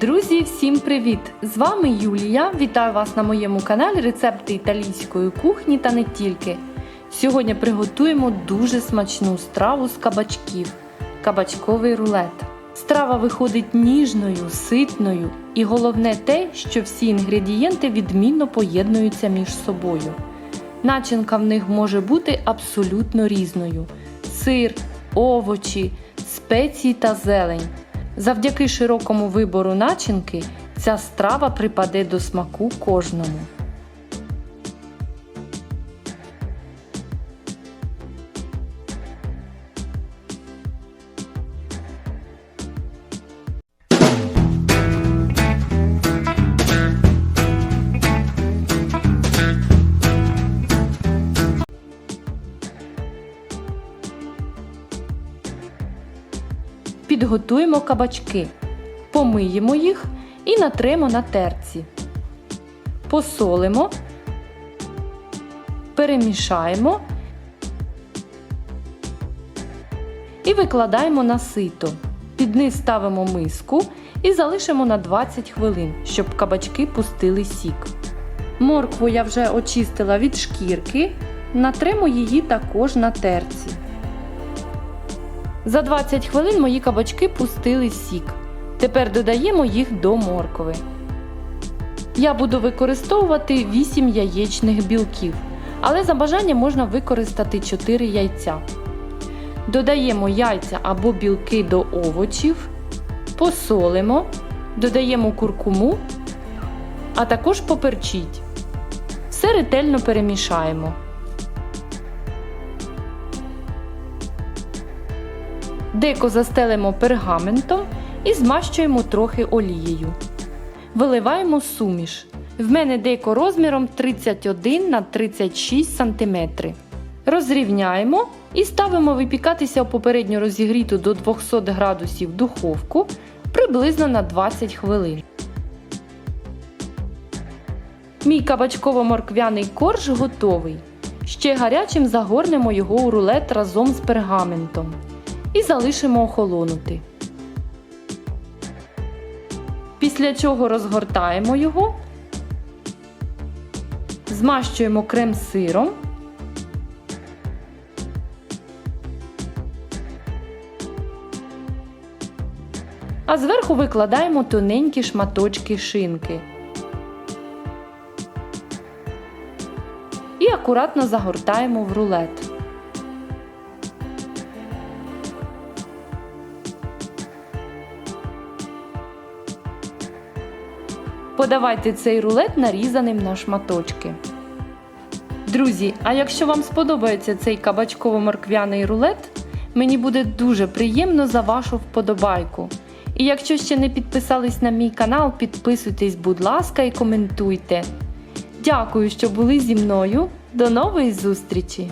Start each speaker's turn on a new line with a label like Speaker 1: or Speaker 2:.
Speaker 1: Друзі, всім привіт! З вами Юлія. Вітаю вас на моєму каналі Рецепти італійської кухні та не тільки. Сьогодні приготуємо дуже смачну страву з кабачків кабачковий рулет. Страва виходить ніжною, ситною і головне те, що всі інгредієнти відмінно поєднуються між собою. Начинка в них може бути абсолютно різною: сир, овочі, спеції та зелень. Завдяки широкому вибору начинки ця страва припаде до смаку кожному. Підготуємо кабачки, помиємо їх і натремо на терці. Посолимо, перемішаємо і викладаємо на сито. Під низ ставимо миску і залишимо на 20 хвилин, щоб кабачки пустили сік. Моркву я вже очистила від шкірки, натремо її також на терці. За 20 хвилин мої кабачки пустили сік. Тепер додаємо їх до моркви. Я буду використовувати 8 яєчних білків, але за бажанням можна використати 4 яйця. Додаємо яйця або білки до овочів, посолимо, додаємо куркуму, а також поперчіть. Все ретельно перемішаємо. Деко застелимо пергаментом і змащуємо трохи олією. Виливаємо суміш. В мене деко розміром 31 на 36 см. Розрівняємо і ставимо випікатися в попередньо розігріту до 200 градусів духовку приблизно на 20 хвилин. Мій кабачково-морквяний корж готовий. Ще гарячим загорнемо його у рулет разом з пергаментом і залишимо охолонути. Після чого розгортаємо його, змащуємо крем сиром. А зверху викладаємо тоненькі шматочки шинки. І акуратно загортаємо в рулет. Подавайте цей рулет нарізаним на шматочки. Друзі, а якщо вам сподобається цей кабачково-морквяний рулет, мені буде дуже приємно за вашу вподобайку. І якщо ще не підписались на мій канал, підписуйтесь, будь ласка, і коментуйте. Дякую, що були зі мною. До нової зустрічі!